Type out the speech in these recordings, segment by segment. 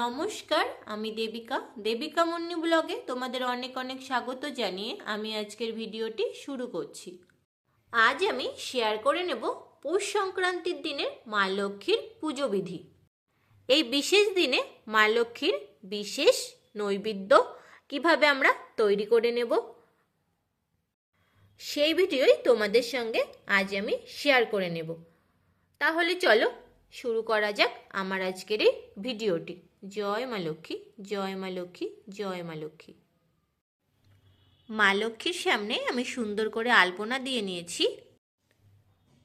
নমস্কার, আমি দেবিকা। দেবিকা মুন্নি ব্লগে তোমাদের অনেক অনেক স্বাগত জানিয়ে আমি আজকের ভিডিওটি শুরু করছি। আজ আমি শেয়ার করে নেব পৌষ সংক্রান্তির দিনের মা লক্ষ্মীর পুজো বিধি। এই বিশেষ দিনে মা লক্ষ্মীর বিশেষ নৈবেদ্য কীভাবে আমরা তৈরি করে নেব, সেই ভিডিওই তোমাদের সঙ্গে আজ আমি শেয়ার করে নেব। তাহলে চলো শুরু করা যাক আমার আজকের এই ভিডিওটি। জয় মা লক্ষ্মী, জয় মা লক্ষ্মী, জয় মা লক্ষ্মী। মা লক্ষ্মীর সামনে আমি সুন্দর করে আলপনা দিয়ে নিয়েছি।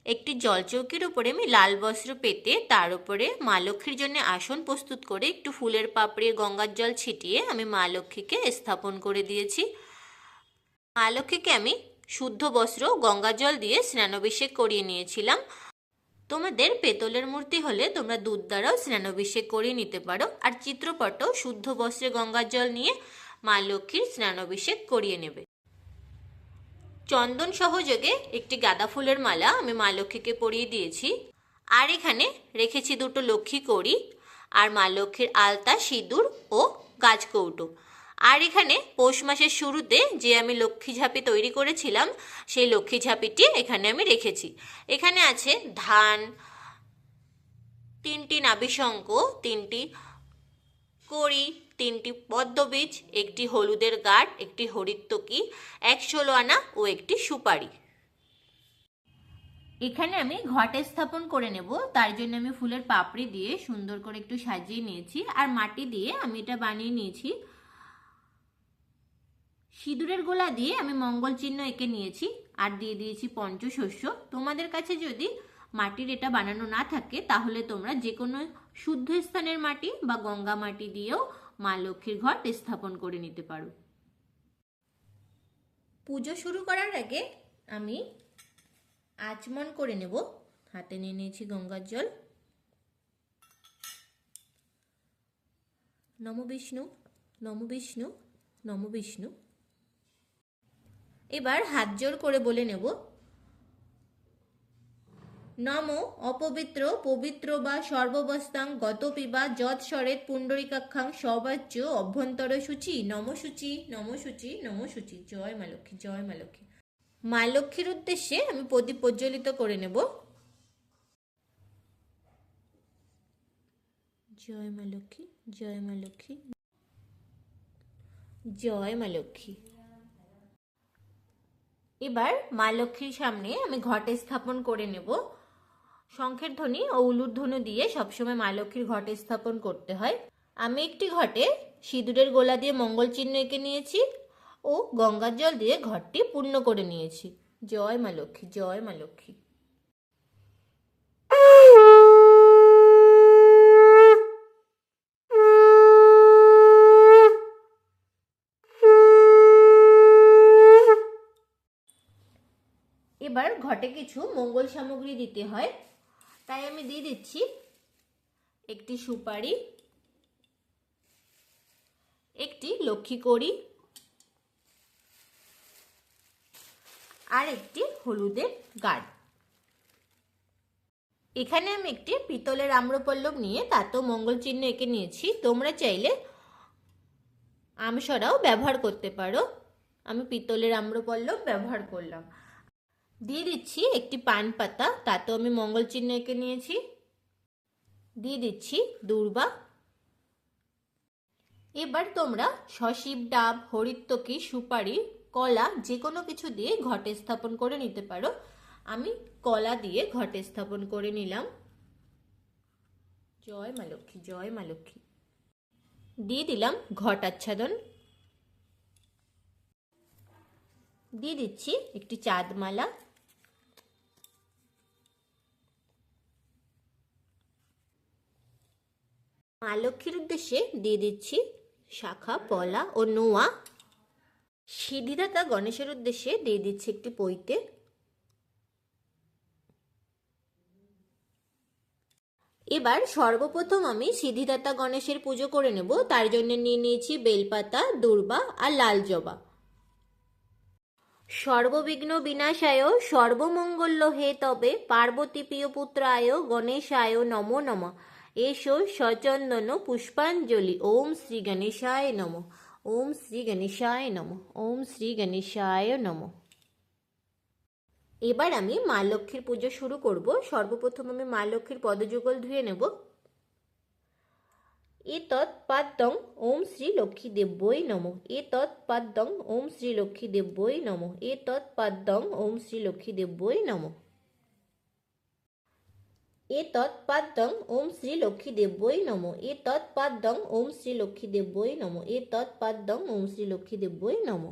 একটি জলচৌকির উপরে আমি লাল বস্ত্র পেতে তার উপরে মা লক্ষ্মীর জন্য আসন প্রস্তুত করে একটু ফুলের পাপড়ি গঙ্গার জল ছিটিয়ে আমি মা লক্ষ্মীকে স্থাপন করে দিয়েছি। মা লক্ষ্মীকে আমি শুদ্ধ বস্ত্র গঙ্গা জল দিয়ে স্নানাভিষেক করিয়ে নিয়েছিলাম। তোমাদের পেতলের মূর্তি হলে তোমরা দুধ দ্বারাও স্নানাভিষেক করিয়ে নিতে পারো, আর চিত্রপটও শুদ্ধ বস্ত্রে গঙ্গার জল নিয়ে মা লক্ষ্মীর স্নানাভিষেক করিয়ে নেবে। চন্দন সহযোগে একটি গাঁদা ফুলের মালা আমি মা লক্ষ্মীকে পরিয়ে দিয়েছি, আর এখানে রেখেছি দুটো লক্ষ্মী কড়ি, আর মা লক্ষ্মীর আলতা, সিঁদুর ও গাছ কৌটো আর এখানে পৌষ মাসের শুরুতে যে আমি লক্ষ্মী ঝাঁপি তৈরি করেছিলাম, সেই লক্ষ্মী ঝাঁপিটি এখানে আমি রেখেছি। এখানে আছে ধান, তিনটি নাভিশঙ্ক তিনটি কড়ি, তিনটি পদ্মবীজ, একটি হলুদের গাঢ়, একটি হরিত্তকি এক ষোলো আনা ও একটি সুপারি। এখানে আমি ঘটে স্থাপন করে নেব, তার জন্য আমি ফুলের পাপড়ি দিয়ে সুন্দর করে একটু সাজিয়ে নিয়েছি, আর মাটি দিয়ে আমি এটা বানিয়ে নিয়েছি। সিঁদুরের গোলা দিয়ে আমি মঙ্গল চিহ্ন এঁকে নিয়েছি আর দিয়ে দিয়েছি পঞ্চশস্য। তোমাদের কাছে যদি মাটির এটা বানানো না থাকে, তাহলে তোমরা যে কোনো শুদ্ধ স্থানের মাটি বা গঙ্গা মাটি দিয়েও মা লক্ষ্মীর ঘট স্থাপন করে নিতে পারো। পুজো শুরু করার আগে আমি আচমন করে নেব। হাতে নিয়ে নিয়েছি গঙ্গার জল। নম বিষ্ণু নম বিষ্ণু নম বিষ্ণু। এবার হাত জোর করে বলে নেব। নম অপবিত্র পবিত্র বা সর্ববস্তাং গত পিবা যৎ স্বরেত পুণ্ডরিকাক্ষাং সবাচ্য অভ্যন্তর সূচি। নমসূচি নমসূচি নমসূচি জয় মা লক্ষ্মী, জয় মা লক্ষ্মী। মা লক্ষ্মীর উদ্দেশ্যে আমি প্রদীপ প্রজ্বলিত করে নেব। জয় মা লক্ষ্মী, জয় মা লক্ষ্মী। জয় মা লক্ষ্মী। এবার মা লক্ষ্মীর সামনে আমি ঘটে স্থাপন করে নেব। শঙ্খের ধ্বনি ও উলুর ধনু দিয়ে সবসময় মা লক্ষ্মীর ঘটে স্থাপন করতে হয়। আমি একটি ঘটে সিঁদুরের গোলা দিয়ে মঙ্গল চিহ্ন এঁকে নিয়েছি ও গঙ্গার জল দিয়ে ঘরটি পূর্ণ করে নিয়েছি। জয় মা লক্ষ্মী, জয় মা লক্ষ্মী। এবার ঘটে কিছু মঙ্গল সামগ্রী দিতে হয়। তাই আমি দিয়ে দিচ্ছি একটি সুপারি, একটি লক্ষ্মী কড়ি আর একটি হলুদের গাঢ়। এখানে আমি একটি পিতলের আম্রপল্লব নিয়ে তাতেও মঙ্গল চিহ্ন এঁকে নিয়েছি। তোমরা চাইলে আমসরাও ব্যবহার করতে পারো। আমি পিতলের আম্রপল্লব ব্যবহার করলাম। দিয়ে দিচ্ছি একটি পান পাতা, তাতেও আমি মঙ্গল চিহ্ন এঁকে নিয়েছি। দিয়ে দিচ্ছি দুর্বা। এবার তোমরা সশিব ডাব হরিত্তকি সুপারি, কলা যে কোনো কিছু দিয়ে ঘটে স্থাপন করে নিতে পারো। আমি কলা দিয়ে ঘটে স্থাপন করে নিলাম। জয় মা লক্ষ্মী, জয় মা লক্ষ্মী। দিয়ে দিলাম ঘট আচ্ছাদন দিয়ে দিচ্ছি একটি চাঁদমালা। মা লক্ষ্মীর উদ্দেশ্যে দিয়ে দিচ্ছি শাখা, পলা ও নোয়া। সিদ্ধিদাতা গণেশের উদ্দেশ্যে দিয়ে দিচ্ছি একটি পৈতে। এবার সর্বপ্রথম আমি সিদ্ধিদাতা গণেশের পুজো করে নেব। তার জন্য নিয়ে নিয়েছি বেলপাতা, দুর্বা আর লাল জবা। সর্ববিঘ্ন বিনাশায় সর্বমঙ্গল্য হে তবে পার্বতী প্রিয় পুত্রায় গণেশায় নমো নম। এসো সচন্দন পুষ্পাঞ্জলি। ওম শ্রী গণেশায় নম। ওম শ্রী গণেশায় নম। ওম শ্রী গণেশায় নম। এবার আমি মা লক্ষ্মীর পুজো শুরু করব। সর্বপ্রথম আমি মা লক্ষ্মীর পদযুগল ধুয়ে নেব। এতৎ পাদ্যং ওম শ্রী লক্ষ্মী দেব্যই নম। এতৎ পাদ্যং ওম শ্রী লক্ষ্মী দেব্যই নম। এতৎ পাদ্যং ওম শ্রী লক্ষ্মী দেব্যই নম। এতৎ পাদ্যং ওম শ্রী লক্ষ্মী দেব্যই নম। এতৎ পাদ্যং ওম শ্রী লক্ষ্মী দেব্যই নম। এতৎ পাদ্যং ওম শ্রী লক্ষ্মী দেব্যই নম।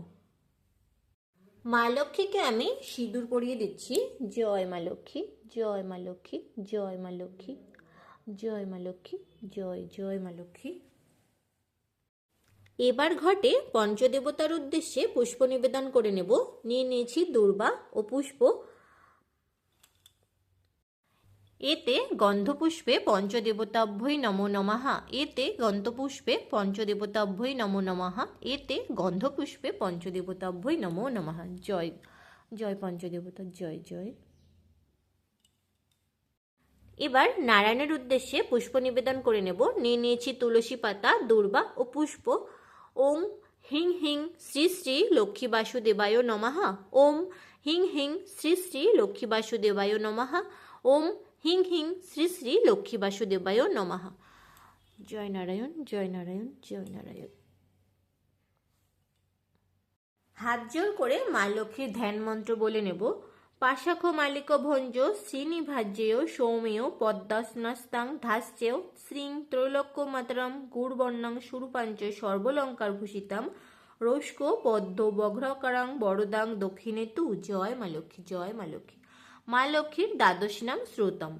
মা লক্ষ্মীকে আমি সিঁদুর পরিয়ে দিচ্ছি। জয় মা লক্ষ্মী, জয় মা লক্ষ্মী, জয় মা লক্ষ্মী, জয় মা লক্ষ্মী, জয় জয় মা লক্ষ্মী। এবার ঘটে পঞ্চদেবতার উদ্দেশ্যে পুষ্প নিবেদন করে নেব। নিয়ে নিয়েছি দুর্বা ও পুষ্প। এতে গন্ধপুষ্পে পঞ্চদেবতাভ্যই নমো নমঃ। এতে গন্ধপুষ্পে পঞ্চদেবতাভ্যই নমো নমঃ। এতে গন্ধপুষ্পে পঞ্চদেবতাভ্যই নমো নমঃ। জয় জয় পঞ্চদেবতা, জয় জয়। এবার নারায়ণের উদ্দেশ্যে পুষ্প নিবেদন করে নেব। নিয়ে নিয়েছি তুলসী পাতা, দুর্বা ও পুষ্প। ওম হিং হিং, শ্রী শ্রী, লক্ষ্মী বাসুদেবায় নমঃ। ওম হিং হিং, শ্রী শ্রী, লক্ষ্মী বাসুদেবায় নমঃ। ওম হিং হিং শ্রী শ্রী লক্ষ্মী বাসুদেবায় নমঃ। জয় নারায়ণ জয় নারায়ণ জয় নারায়ণ। হাত জোর করে মা লক্ষ্মীর ধ্যান মন্ত্র বলে নেব। পাশাখ মালিক ভঞ্জ, শ্রীনিভাজ্যেয় সৌমেয়, পদ্মাসনাস্তাং ধাস্যেয়, শ্রীং ত্রৈলোক্য মাতরম গুড়বর্ণাং সুরূপাঞ্চ সর্বলঙ্কার ভূষিতাম রৌস্ক পদ্ম বঘ্রকারাং বড়দাং দক্ষিণে তু। জয় মা লক্ষ্মী, জয় মা লক্ষ্মী। মা লক্ষ্মীর দ্বাদশ নাম শ্রোতম।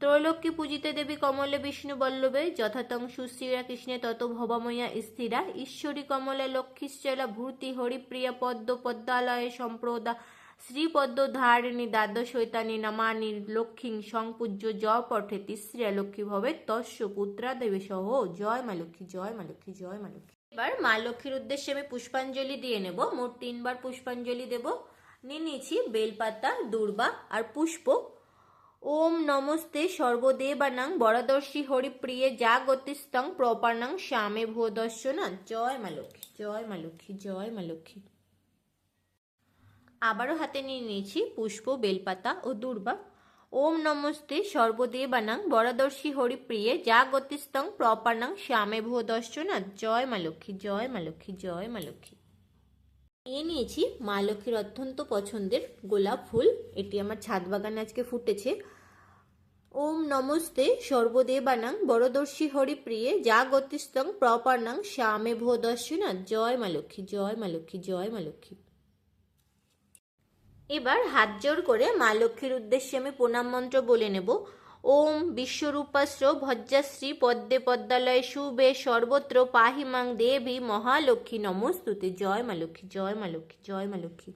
ত্রৈলোক্যে পূজিতে দেবী কমলে বিষ্ণু বল্লভে, যথাতং সুশ্রীরা কৃষ্ণে তত ভবময়া স্থিরা, ঈশ্বরী কমলে লক্ষ্মীশ্চলা ভূতি হরিপ্রিয়া পদ্ম পদ্মালয়ে সম্প্রদা শ্রীপদ্ম ধারিণী দ্বাদশ হৈতানি নামানি লক্ষ্মী সংপূজ্য জ পঠে তিশ্রিয়া লক্ষ্মী ভবে তস্য পুত্রা দেবে সহ। জয় মা লক্ষ্মী, জয় মা লক্ষ্মী, জয় মা লক্ষ্মী। এবার মা লক্ষ্মীর উদ্দেশ্যে আমি পুষ্পাঞ্জলি দিয়ে নেব। মোট তিনবার পুষ্পাঞ্জলি দেব। নিয়ে নিয়েছি বেলপাতা, দুর্বা আর পুষ্প। ওম নমস্তে সর্বদেবানাং বরদর্শী হরিপ্রিয়ে যা গতিস্তং প্রপানাং শ্যামে ভূদর্শনা জয় মা লক্ষ্মী, জয় মা লক্ষ্মী, জয় মা লক্ষ্মী। আবারও হাতে নিয়ে নিয়েছি পুষ্প, বেলপাতা ও দুর্বা। ওম নমস্তে সর্বদেবানাং বরদর্শী হরিপ্রিয়ে যা গতিস্তং প্রপানাং শ্যামে ভূদর্শনা জয় মা লক্ষ্মী, জয় মা লক্ষ্মী, জয় মা লক্ষ্মী। নিয়ে নিয়েছি মা লক্ষ্মীর অত্যন্ত পছন্দের গোলাপ ফুল। এটি আমার ছাদ বাগানে আজকে ফুটেছে। ওম নমস্তে সর্বদেবানাং বরদর্শী হরিপ্রিয়ে যা গতিস্তং প্রপানাং শ্যামে ভূদর্শনা জয় মা লক্ষ্মী, জয় মা লক্ষ্মী, জয় মা লক্ষ্মী। এবার হাত জোর করে মা লক্ষ্মীর উদ্দেশ্যে আমি প্রণাম মন্ত্র বলে নেব। ওম বিশ্বরূপাশ্র ভজ্রাশ্রী পদ্মে পদ্মালয় শুভে সর্বত্র পাহিমাং দেবী মহালক্ষ্মী। নমস্তুতে। জয় মা লক্ষ্মী, জয় মা লক্ষ্মী, জয় মা লক্ষ্মী।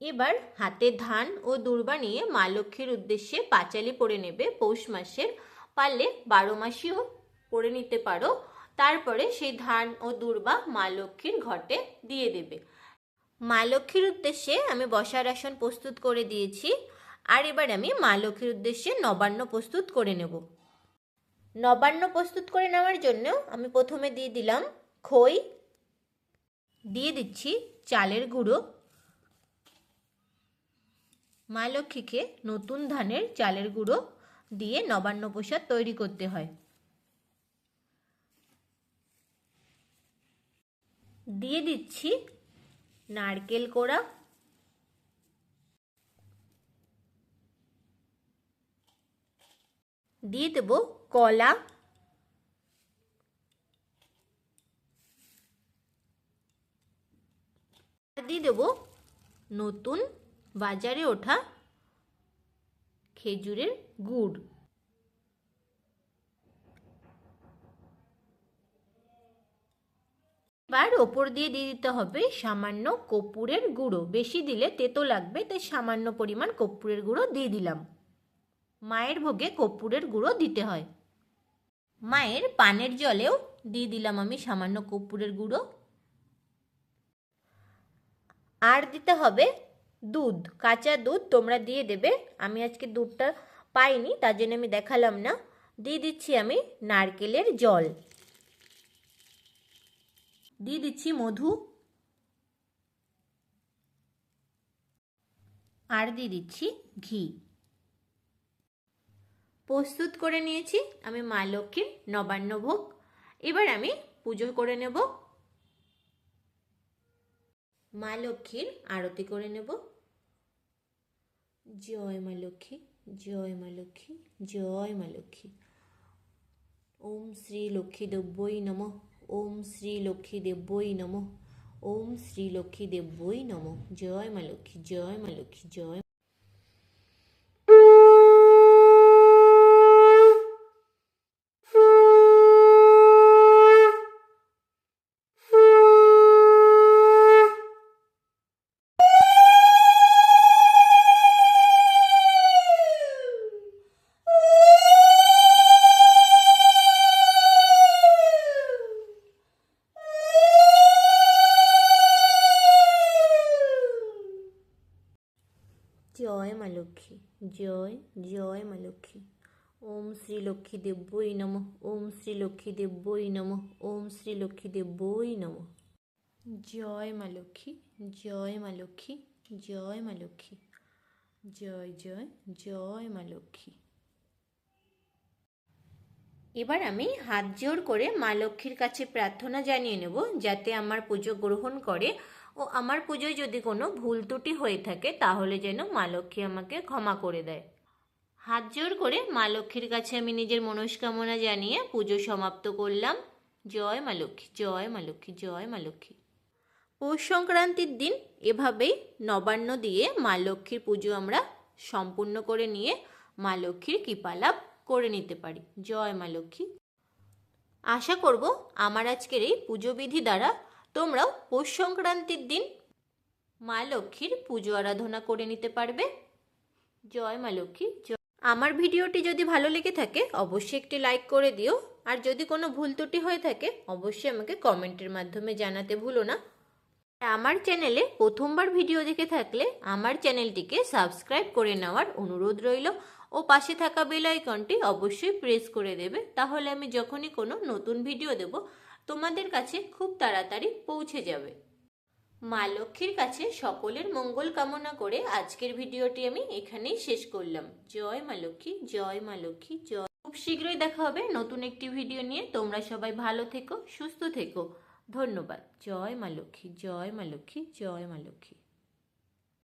এবার হাতে ধান ও দুর্বা নিয়ে মা লক্ষ্মীর উদ্দেশ্যে পাঁচালি পরে নেবে পৌষ মাসের। পারলে বারো মাসেও পরে নিতে পারো। তারপরে সেই ধান ও দুর্বা মা লক্ষ্মীর ঘটে দিয়ে দেবে। মা লক্ষ্মীর উদ্দেশ্যে আমি বসার আসন প্রস্তুত করে দিয়েছি। আর এবার আমি মা লক্ষ্মীর উদ্দেশ্যে নবান্ন প্রস্তুত করে নেব। নবান্ন প্রস্তুত করে নেওয়ার জন্য আমি প্রথমে দিয়ে দিলাম খই, দিয়ে দিচ্ছি চালের গুঁড়ো। মা লক্ষ্মীকে নতুন ধানের চালের গুঁড়ো দিয়ে নবান্ন প্রসাদ তৈরি করতে হয়। দিয়ে দিচ্ছি নারকেল কোড়া দিয়ে দেব কলা। দিয়ে দেব নতুন বাজারে ওঠা খেজুরের গুড়। এবার ওপর দিয়ে দিয়ে দিতে হবে সামান্য কর্পূরের গুঁড়ো। বেশি দিলে তেতো লাগবে, তাই সামান্য পরিমাণ কর্পূরের গুঁড়ো দিয়ে দিলাম। মায়ের ভোগে কর্পূরের গুঁড়ো দিতে হয়। মায়ের পানের জলেও দিয়ে দিলাম আমি সামান্য কর্পূরের গুঁড়ো। আর দিতে হবে দুধ, কাঁচা দুধ তোমরা দিয়ে দেবে। আমি আজকে দুধটা পাইনি, তার জন্য আমি দেখালাম না। দিয়ে দিচ্ছি আমি নারকেলের জল। দিয়ে দিচ্ছি মধু। আর দিয়ে দিচ্ছি ঘি। প্রস্তুত করে নিয়েছি। আমি মা লক্ষ্মীর নবান্ন ভোগ। এবার আমি পুজো করে নেব। মা লক্ষ্মীর আরতি করে নেব। জয় মা লক্ষ্মী, জয় মা লক্ষ্মী, জয় মা লক্ষ্মী। ওম শ্রী লক্ষ্মী দেব্যই নম, ওম শ্রী লক্ষ্মী দেব্যই নম, ওম শ্রী লক্ষ্মী দেব্যই নম। জয় মা লক্ষ্মী, জয় মা লক্ষ্মী, জয় জয় জয় জয় মা লক্ষ্মী। ওম শ্রী লক্ষ্মী দেব্যই নম, ওম শ্রী লক্ষ্মী দেব্যই নম, ওম শ্রী লক্ষ্মী দেব্যই নম। জয় মা লক্ষ্মী, জয় মা লক্ষ্মী, জয় মা লক্ষ্মী। জয় জয় জয় মা লক্ষ্মী। এবার আমি হাত জোড় করে মা লক্ষ্মীর কাছে প্রার্থনা জানিয়ে নেব, যাতে আমার পুজো গ্রহণ করে ও আমার পুজোয় যদি কোনো ভুল ত্রুটি হয়ে থাকে, তাহলে যেন মা লক্ষ্মী আমাকে ক্ষমা করে দেয়। হাত জোড় করে মা লক্ষ্মীর কাছে আমি নিজের মনস্কামনা জানিয়ে পুজো সমাপ্ত করলাম। জয় মা লক্ষ্মী, জয় মা লক্ষ্মী, জয় মা লক্ষ্মী। পৌষ সংক্রান্তির দিন এভাবেই নবান্ন দিয়ে মা লক্ষ্মীর পুজো আমরা সম্পূর্ণ করে নিয়ে মা লক্ষ্মীর কৃপালাভ করে নিতে পারি। জয় মা লক্ষ্মী। আশা করব আমার আজকের এই পুজো বিধি দ্বারা তোমরাও পৌষ সংক্রান্তির দিন মা লক্ষ্মীর পুজো আরাধনা করে নিতে পারবে। জয় মা লক্ষ্মী, জয়। আমার ভিডিওটি যদি ভালো লেগে থাকে, অবশ্যই একটি লাইক করে দিও। আর যদি কোনো ভুল ত্রুটি হয়ে থাকে, অবশ্যই আমাকে কমেন্টের মাধ্যমে জানাতে ভুলো না। আমার চ্যানেলে প্রথমবার ভিডিও দেখে থাকলে, আমার চ্যানেলটিকে সাবস্ক্রাইব করে নেওয়ার অনুরোধ রইল। ও পাশে থাকা বেল আইকনটি অবশ্যই প্রেস করে দেবে। তাহলে আমি যখনই কোনো নতুন ভিডিও দেব তোমাদের কাছে খুব তাড়াতাড়ি পৌঁছে যাবে। মা লক্ষ্মীর কাছে সকলের মঙ্গল কামনা করে আজকের ভিডিওটি আমি এখানেই শেষ করলাম। জয় মা লক্ষ্মী, জয় মা লক্ষ্মী, জয়। খুব শীঘ্রই দেখা হবে নতুন একটি ভিডিও নিয়ে। তোমরা সবাই ভালো থেকো, সুস্থ থেকো। ধন্যবাদ। জয় মা লক্ষ্মী, জয় মা লক্ষ্মী, জয় মা লক্ষ্মী।